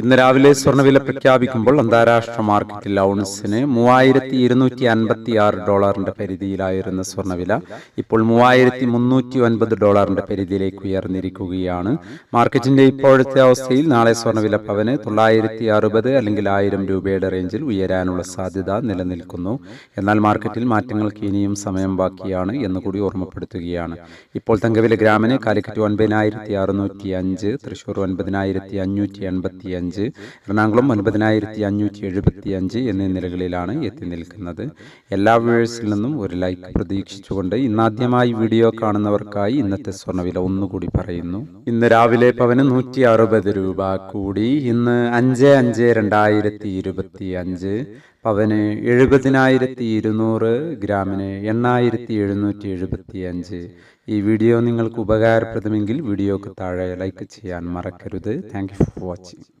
ഇന്ന് രാവിലെ സ്വർണവില പ്രഖ്യാപിക്കുമ്പോൾ അന്താരാഷ്ട്ര മാർക്കറ്റിൽ ഔൺസിന് മൂവായിരത്തി ഇരുന്നൂറ്റി അൻപത്തി ആറ് ഡോളറിന്റെ പരിധിയിലായിരുന്ന സ്വർണവില ഇപ്പോൾ മൂവായിരത്തി മുന്നൂറ്റി ഒൻപത് ഡോളറിന്റെ പരിധിയിലേക്ക് ഉയർന്നിരിക്കുകയാണ്. മാർക്കറ്റിന്റെ ഇപ്പോഴത്തെ അവസ്ഥയിൽ നാളെ സ്വർണവില പവന് തൊള്ളായിരത്തി അറുപത് അല്ലെങ്കിൽ ആയിരം രൂപയുടെ റേഞ്ചിൽ ഉയരാനുള്ള സാധ്യത നിലനിൽക്കുന്നു. എന്നാൽ മാർക്കറ്റിൽ മാറ്റങ്ങൾക്ക് ഇനിയും സമയം ബാക്കിയാണ് എന്നുകൂടി ഓർമ്മപ്പെടുത്തുകയാണ്. ഇപ്പോൾ തങ്കവില ഗ്രാമിന് കാലിക്കറ്റ് ഒൻപതിനായിരത്തി അറുന്നൂറ്റി അഞ്ച് തൃശൂർ ഒൻപതിനായിരത്തി അഞ്ഞൂറ്റി എൺപത്തി അഞ്ച് എറണാകുളം ഒൻപതിനായിരത്തി അഞ്ഞൂറ്റി എഴുപത്തി അഞ്ച് എന്നീ നിലകളിലാണ് എത്തി നിൽക്കുന്നത്. എല്ലാ വ്യൂവേഴ്സിൽ നിന്നും ഒരു ലൈക്ക് പ്രതീക്ഷിച്ചുകൊണ്ട് ഇന്നാദ്യമായി വീഡിയോ കാണുന്നവർക്കായി ഇന്നത്തെ സ്വർണവില ഒന്നുകൂടി പറയുന്നു. ഇന്ന് രാവിലെ പവന് നൂറ്റി അറുപത് രൂപ കൂടി ഇന്ന് അഞ്ച് അഞ്ച് രണ്ടായിരത്തി ഇരുപത്തി അഞ്ച് പവന് എഴുപതിനായിരത്തി ഇരുന്നൂറ് ഗ്രാമിന് എണ്ണായിരത്തി എഴുന്നൂറ്റി എഴുപത്തി അഞ്ച് ഈ വീഡിയോ നിങ്ങൾക്ക് ഉപകാരപ്രദമെങ്കിൽ വീഡിയോക്ക് താഴെ ലൈക്ക് ചെയ്യാൻ മറക്കരുത്. Thank you for watching.